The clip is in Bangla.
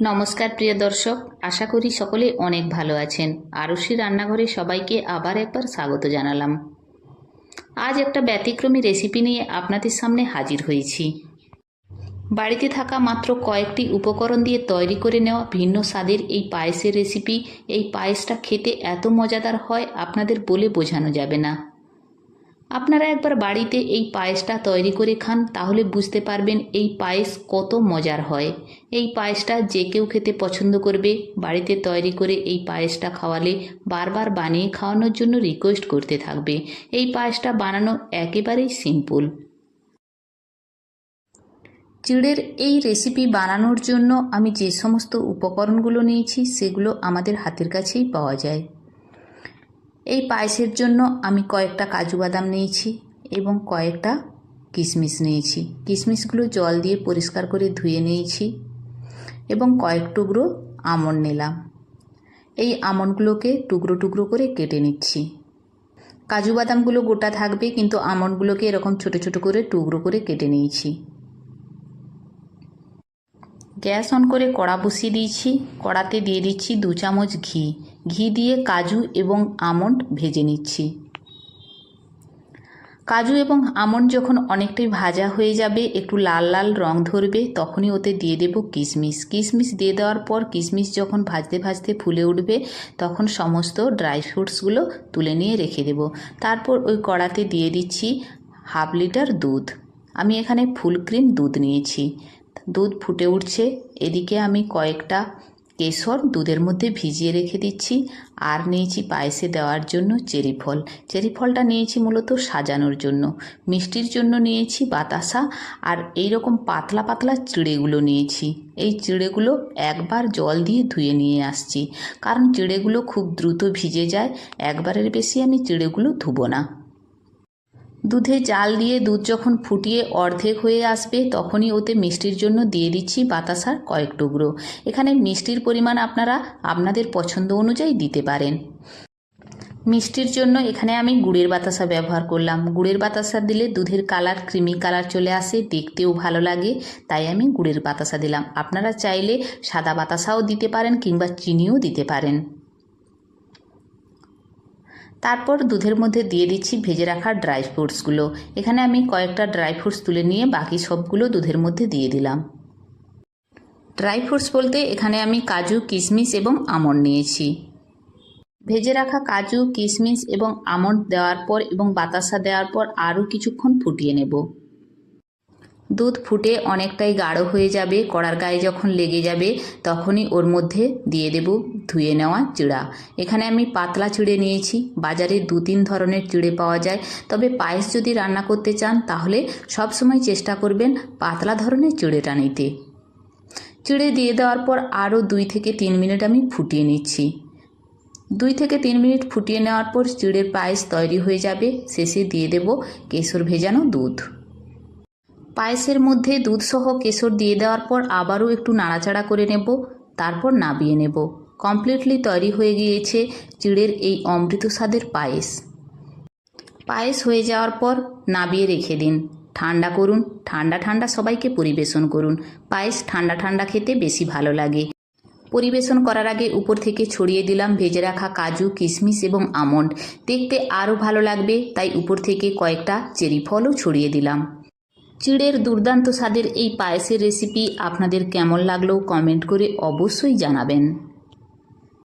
নমস্কার প্রিয় দর্শক, আশা করি সকলে অনেক ভালো আছেন। আরুষি রান্নাঘরে সবাইকে আবার একবার স্বাগত জানালাম। আজ একটা ব্যতিক্রমী রেসিপি নিয়ে আপনাদের সামনে হাজির হয়েছি। বাড়িতে থাকা মাত্র কয়েকটি উপকরণ দিয়ে তৈরি করে নেওয়া ভিন্ন স্বাদের এই পায়েসের রেসিপি, এই পায়েসটা খেতে এত মজাদার হয় আপনাদের বলে বোঝানো যাবে না। আপনারা একবার বাড়িতে এই পায়েসটা তৈরি করে খান, তাহলে বুঝতে পারবেন এই পায়েস কত মজার হয়। এই পায়েসটা যে কেউ খেতে পছন্দ করবে, বাড়িতে তৈরি করে এই পায়েসটা খাওয়ালে বারবার বানিয়ে খাওয়ানোর জন্য রিকোয়েস্ট করতে থাকবে। এই পায়েসটা বানানো একেবারেই সিম্পল চিড়ের এই রেসিপি বানানোর জন্য আমি যে সমস্ত উপকরণগুলো নিয়েছি, সেগুলো আমাদের হাতের কাছেই পাওয়া যায়। এই পায়েসের জন্য আমি কয়েকটা কাজু বাদাম নিয়েছি এবং কয়েকটা কিশমিশ নিয়েছি। কিশমিশগুলো জল দিয়ে পরিষ্কার করে ধুয়ে নিয়েছি এবং কয়েক টুকরো আমন্ড নিলাম। এই আমন্ডগুলোকে টুকরো টুকরো করে কেটে নিচ্ছি। কাজু বাদামগুলো গোটা থাকবে, কিন্তু আমন্ডগুলোকে এরকম ছোট ছোট করে টুকরো করে কেটে নিয়েছি। গ্যাস অন করে কড়া বসিয়ে দিয়েছি। কড়াতে দিয়ে দিচ্ছি দু চামচ ঘি। ঘি দিয়ে কাজু এবং আমন্ড ভেজে নিচ্ছি। কাজু এবং আমন্ড যখন অনেকটাই ভাজা হয়ে যাবে, একটু লাল লাল রং ধরবে, তখনই ওতে দিয়ে দেব কিশমিশ। কিশমিশ দিয়ে দেওয়ার পর কিশমিশ যখন ভাজতে ভাজতে ফুলে উঠবে, তখন সমস্ত ড্রাই ফ্রুটসগুলো তুলে নিয়ে রেখে দেব। তারপর ওই কড়াতে দিয়ে দিচ্ছি হাফ লিটার দুধ। আমি এখানে ফুল ক্রিম দুধ নিয়েছি। দুধ ফুটে উঠছে। এদিকে আমি কয়েকটা কেশর দুধের মধ্যে ভিজিয়ে রেখে দিচ্ছি। আর নিয়েছি পায়েসে দেওয়ার জন্য চেরি ফল। চেরি ফলটা নিয়েছি মূলত সাজানোর জন্য। মিষ্টির জন্য নিয়েছি বাতাসা। আর এই রকম পাতলা পাতলা চিড়েগুলো নিয়েছি। এই চিড়েগুলো একবার জল দিয়ে ধুয়ে নিয়ে আসছি। কারণ চিড়েগুলো খুব দ্রুত ভিজে যায়। একবারের বেশি আমি চিড়েগুলো ধুবো না। দুধে জাল দিয়ে দুধ যখন ফুটিয়ে অর্ধেক হয়ে আসবে, তখনই ওতে মিষ্টির জন্য দিয়ে দিচ্ছি বাতাসার কয়েক টুকরো। এখানে মিষ্টির পরিমাণ আপনারা আপনাদের পছন্দ অনুযায়ী দিতে পারেন। মিষ্টির জন্য এখানে আমি গুড়ের বাতাসা ব্যবহার করলাম। গুড়ের বাতাসা দিলে দুধের কালার, ক্রিমি কালার চলে আসে, দেখতেও ভালো লাগে, তাই আমি গুড়ের বাতাসা দিলাম। আপনারা চাইলে সাদা বাতাসাও দিতে পারেন কিংবা চিনিও দিতে পারেন। তারপর দুধের মধ্যে দিয়ে দিচ্ছি ভেজে রাখা ড্রাই ফ্রুটসগুলো। এখানে আমি কয়েকটা ড্রাই ফ্রুটস তুলে নিয়ে বাকি সবগুলো দুধের মধ্যে দিয়ে দিলাম। ড্রাই ফ্রুটস বলতে এখানে আমি কাজু কিশমিশ এবং আমন্ড নিয়েছি। ভেজে রাখা কাজু কিশমিশ এবং আমন্ড দেওয়ার পর এবং বাতাসা দেওয়ার পর আরও কিছুক্ষণ ফুটিয়ে নেব। দুধ ফুটে অনেকটাই গাঢ় হয়ে যাবে, কড়ার গায়ে যখন লেগে যাবে তখনই ওর মধ্যে দিয়ে দেব ধুয়ে নেওয়া চিড়া। এখানে আমি পাতলা চিড়ে নিয়েছি। বাজারে দু তিন ধরনের চিড়ে পাওয়া যায়। তবে পায়েস যদি রান্না করতে চান, তাহলে সব সময় চেষ্টা করবেন পাতলা ধরনের চিড়েটা নিতে। চিড়ে দিয়ে দেওয়ার পর আরও দুই থেকে তিন মিনিট আমি ফুটিয়ে নিচ্ছি। দুই থেকে তিন মিনিট ফুটিয়ে নেওয়ার পর চিড়ের পায়েস তৈরি হয়ে যাবে। শেষে দিয়ে দেব কেশর ভেজানো দুধ। পায়েসের মধ্যে দুধসহ কেশর দিয়ে দেওয়ার পর আবারও একটু নাড়াচাড়া করে নেব, তারপর নাবিয়ে নেব। কমপ্লিটলি তৈরি হয়ে গিয়েছে চিড়ের এই অমৃত স্বাদের পায়েস। পায়েস হয়ে যাওয়ার পর নাবিয়ে রেখে দিন। ঠান্ডা করুন, ঠান্ডা ঠান্ডা সবাইকে পরিবেশন করুন। পায়েস ঠান্ডা ঠান্ডা খেতে বেশি ভালো লাগে। পরিবেশন করার আগে উপর থেকে ছড়িয়ে দিলাম ভেজে রাখা কাজু, কিশমিশ এবং আমন্ড। দেখতে আরও ভালো লাগবে, তাই উপর থেকে কয়েকটা চেরি ফলও ছড়িয়ে দিলাম। চিড়ের দুর্দান্ত স্বাদের এই পায়েসের রেসিপি আপনাদের কেমন লাগল কমেন্ট করে অবশ্যই জানাবেন।